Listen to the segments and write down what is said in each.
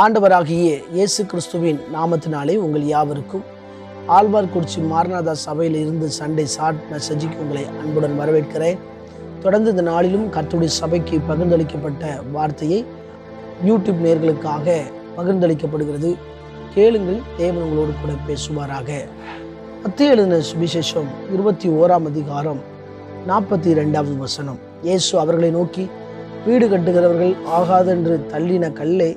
ஆண்டவராகிய இயேசு கிறிஸ்துவின் நாமத்தினாலே உங்கள் யாவருக்கும் ஆழ்வார்குறிச்சி மாரநாதா சபையில் இருந்து சண்டே சாட் மெசேஜுக்கு உங்களை அன்புடன் வரவேற்கிறேன். தொடர்ந்து இந்த நாளிலும் கத்துடைய சபைக்கு பகிர்ந்தளிக்கப்பட்ட வார்த்தையை யூடியூப் நேர்களுக்காக பகிர்ந்தளிக்கப்படுகிறது. கேளுங்கள் தேவன் உங்களோடு கூட பேசுவாராக. மத்திய எழுதின சுவிசேஷம் இருபத்தி ஓராம் அதிகாரம் நாற்பத்தி ரெண்டாவது வசனம். இயேசு அவர்களை நோக்கி வீடு கட்டுகிறவர்கள் ஆகாதென்று தள்ளின கல்லை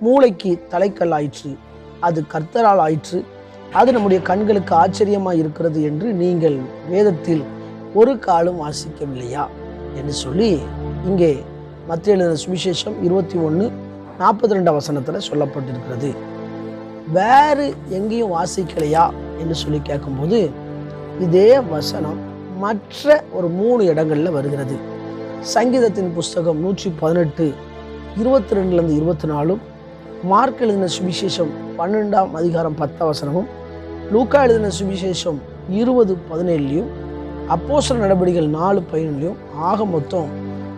மூளைக்கு தலைக்கல் ஆயிற்று. அது கர்த்தரால் ஆயிற்று. அது நம்முடைய கண்களுக்கு ஆச்சரியமாக இருக்கிறது என்று நீங்கள் வேதத்தில் ஒரு காலம் வாசிக்கவில்லையா? என்று சொல்லி இங்கே மத்திய எழுதின சுவிசேஷம் இருபத்தி ஒன்று நாற்பத்தி ரெண்டாம் வசனத்தில் சொல்லப்பட்டிருக்கிறது. வேறு எங்கேயும் வாசிக்கலையா? என்று சொல்லி கேட்கும்போது இதே வசனம் மற்ற ஒரு மூணு இடங்களில் வருகிறது. சங்கீதத்தின் புஸ்தகம் நூற்றி பதினெட்டு இருபத்தி ரெண்டுலேருந்து இருபத்தி நாலும் மார்க் எழுதின சுவிசேஷம் பன்னெண்டாம் அதிகாரம் பத்த வசனமும் லூக்கா எழுதின சுவிசேஷம் இருபது பதினேழுலையும் அப்போசர நடவடிக்கைகள் நாலு பதினேழுலையும் ஆக மொத்தம்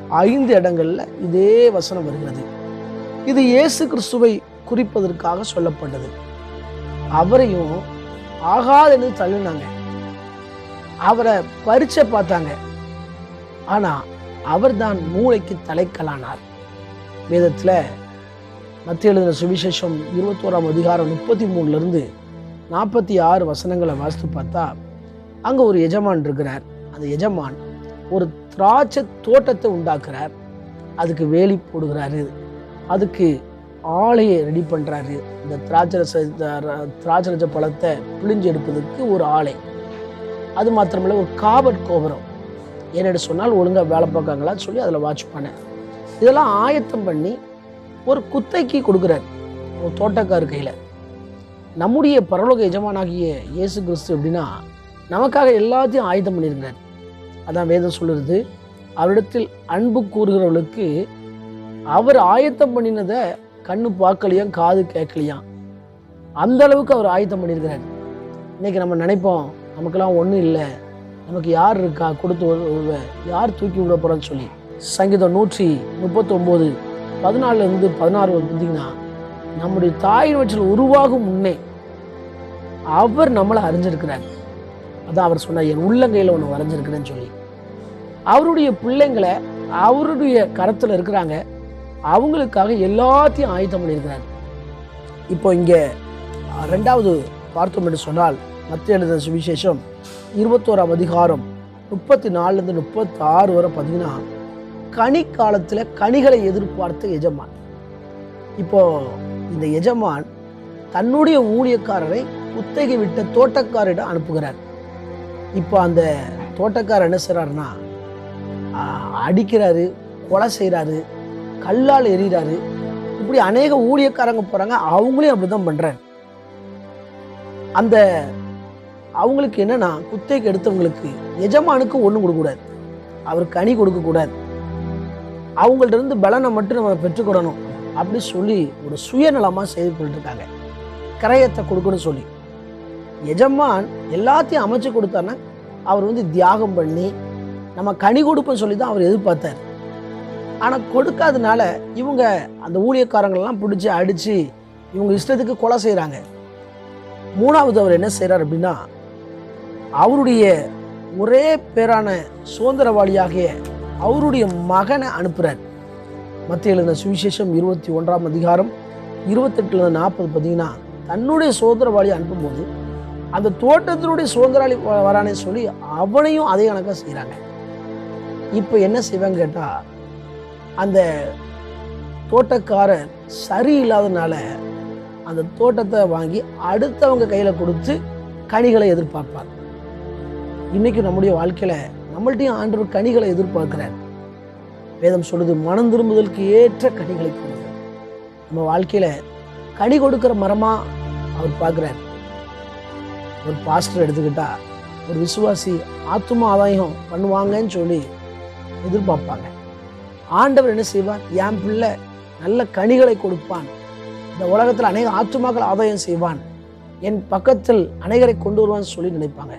ஐந்து இடங்கள்ல இதே வசனம் வருகிறது. இது இயேசு கிறிஸ்துவை குறிப்பதற்காக சொல்லப்பட்டது. அவரையும் ஆகாதுன்னு தள்ளினாங்க. அவரை பரிச்சை பார்த்தாங்க. ஆனா அவர்தான் மூளைக்கு தலைக்கலானார் வேதத்துல மத்திய எழுதின சுவிசேஷம் இருபத்தோராம் அதிகாரம் முப்பத்தி மூணுலேருந்து நாற்பத்தி ஆறு வசனங்களை வாசித்து பார்த்தா அங்கே ஒரு எஜமான் இருக்கிறார். அந்த எஜமான் ஒரு திராட்சை தோட்டத்தை உண்டாக்குறார். அதுக்கு வேலி போடுகிறாரு. அதுக்கு ஆலையை ரெடி பண்ணுறாரு இந்த திராட்சை திராட்சரச திராட்சை பழத்தை பிழிஞ்சு எடுப்பதற்கு ஒரு ஆலை. அது மாத்திரமில்ல ஒரு காபட் கோபுரம். என்னென்னு சொன்னால் ஒழுங்காக வேலை பார்க்காங்களான்னு சொல்லி அதில் வாட்ச் பண்ணேன். இதெல்லாம் ஆயத்தம் பண்ணி ஒரு குத்தைக்கு கொடுக்குறார் ஒரு தோட்டக்கார் கையில். நம்முடைய பரலோக எஜமானாகிய இயேசு கிறிஸ்து எப்படின்னா நமக்காக எல்லாத்தையும் ஆயத்தம் பண்ணியிருக்கிறார். அதான் வேதம் சொல்லுறது அவரிடத்தில் அன்பு கூறுகிறவர்களுக்கு அவர் ஆயத்தம் பண்ணினதை கண்ணு பார்க்கலையாம் காது கேட்கலையாம். அந்த அளவுக்கு அவர் ஆயத்தம் பண்ணியிருக்கிறார். இன்னைக்கு நம்ம நினைப்போம் நமக்கெல்லாம் ஒன்றும் இல்லை. நமக்கு யார் இருக்கா? கொடுத்து யார் தூக்கி விட போகிறான்னு சொல்லி. சங்கீதம் நூற்றி முப்பத்தொம்போது. பதினாலுல இருந்து பதினாறு வந்தீங்கன்னா நம்முடைய தாயின் வற்றில் உருவாகும் முன்னே அவர் நம்மளை அறிஞ்சிருக்கிறார். அதான் அவர் சொன்னார் என் உள்ளங்கையில் ஒன்று வரைஞ்சிருக்கிறேன்னு சொல்லி. அவருடைய பிள்ளைங்களை அவருடைய கரத்தில் இருக்கிறாங்க. அவங்களுக்காக எல்லாத்தையும் ஆயத்தம் பண்ணியிருக்கிறார். இப்போ இங்கே ரெண்டாவது பார்த்தோம் என்று சொன்னால் மத்திய எழுத சுவிசேஷம் இருபத்தோராம் அதிகாரம் முப்பத்தி நாலுலேருந்து முப்பத்தி ஆறு வரை பார்த்தீங்கன்னா கனி காலத்தில் கனிகளை எதிர்பார்த்த எஜமான். இப்போ இந்த எஜமான் தன்னுடைய ஊழியக்காரரை குத்தகை விட்ட தோட்டக்காரிடம் அனுப்புகிறார். இப்போ அந்த தோட்டக்காரர் என்ன செய்கிறாருன்னா அடிக்கிறாரு கொலை செய்கிறாரு கல்லால் எறிகிறாரு. இப்படி அநேக ஊழியக்காரங்க போகிறாங்க அவங்களையும் அப்படிதான் பண்ணுறாரு அந்த அவங்களுக்கு என்னன்னா குத்தகைக்கு எடுத்தவங்களுக்கு எஜமானுக்கு ஒன்றும் கொடுக்கக்கூடாது. அவர் கனி கொடுக்கக்கூடாது. அவங்கள்ட்ட இருந்து பலனை மட்டும் நம்ம பெற்றுக்கொள்ளணும் அப்படி சொல்லி ஒரு சுயநலமாக செய்து இருக்காங்க கிரயத்தை கொடுக்கணும்னு சொல்லி. எஜமான் எல்லாத்தையும் அமைச்சு கொடுத்தாருன்னா அவர் வந்து தியாகம் பண்ணி நம்ம கனி கொடுப்போம் சொல்லி தான் அவர் எதிர்பார்த்தார். ஆனால் கொடுக்காதனால இவங்க அந்த ஊழியக்காரங்களெல்லாம் பிடிச்சி அடித்து இவங்க இஷ்டத்துக்கு கொலை செய்கிறாங்க மூணாவது அவர் என்ன செய்கிறார் அப்படின்னா அவருடைய ஒரே பேரான சுதந்திரவாளியாகிய அவருடைய மகனை அனுப்புகிறார் மத்திய எழுதின சுவிசேஷம் இருபத்தி ஒன்றாம் அதிகாரம் இருபத்தெட்டுல நாற்பது பார்த்தீங்கன்னா தன்னுடைய சோதரவாளி அனுப்பும்போது அந்த தோட்டத்தினுடைய சுதந்திராளி வரானே சொல்லி அவனையும் அதே கணக்காக செய்கிறாங்க இப்போ என்ன செய்வாங்க கேட்டால் அந்த தோட்டக்காரர் சரியில்லாதனால அந்த தோட்டத்தை வாங்கி அடுத்தவங்க கையில் கொடுத்து கனிகளை எதிர்பார்ப்பார். இன்றைக்கி நம்முடைய வாழ்க்கையில் நம்மள்ட்டையும் ஆண்டவர் கனிகளை எதிர்பார்க்கிறார். வேதம் சொல்லுது மனம் திரும்புதலுக்கு ஏற்ற கனிகளை கொடுங்க. நம்ம வாழ்க்கையில கனி கொடுக்கிற மரமா அவர் பார்க்கிறார். ஒரு பாஸ்டர் எடுத்துக்கிட்டா ஒரு விசுவாசி ஆத்தும ஆதாயம் பண்ணுவாங்கன்னு சொல்லி எதிர்பார்ப்பாங்க. ஆண்டவர் என்ன செய்வார்? என் பிள்ளை நல்ல கனிகளை கொடுப்பான். இந்த உலகத்தில் அநேக ஆத்துமாக்கள் ஆதாயம் செய்வான். என் பக்கத்தில் அநேகரை கொண்டு வருவான்னு சொல்லி நினைப்பாங்க.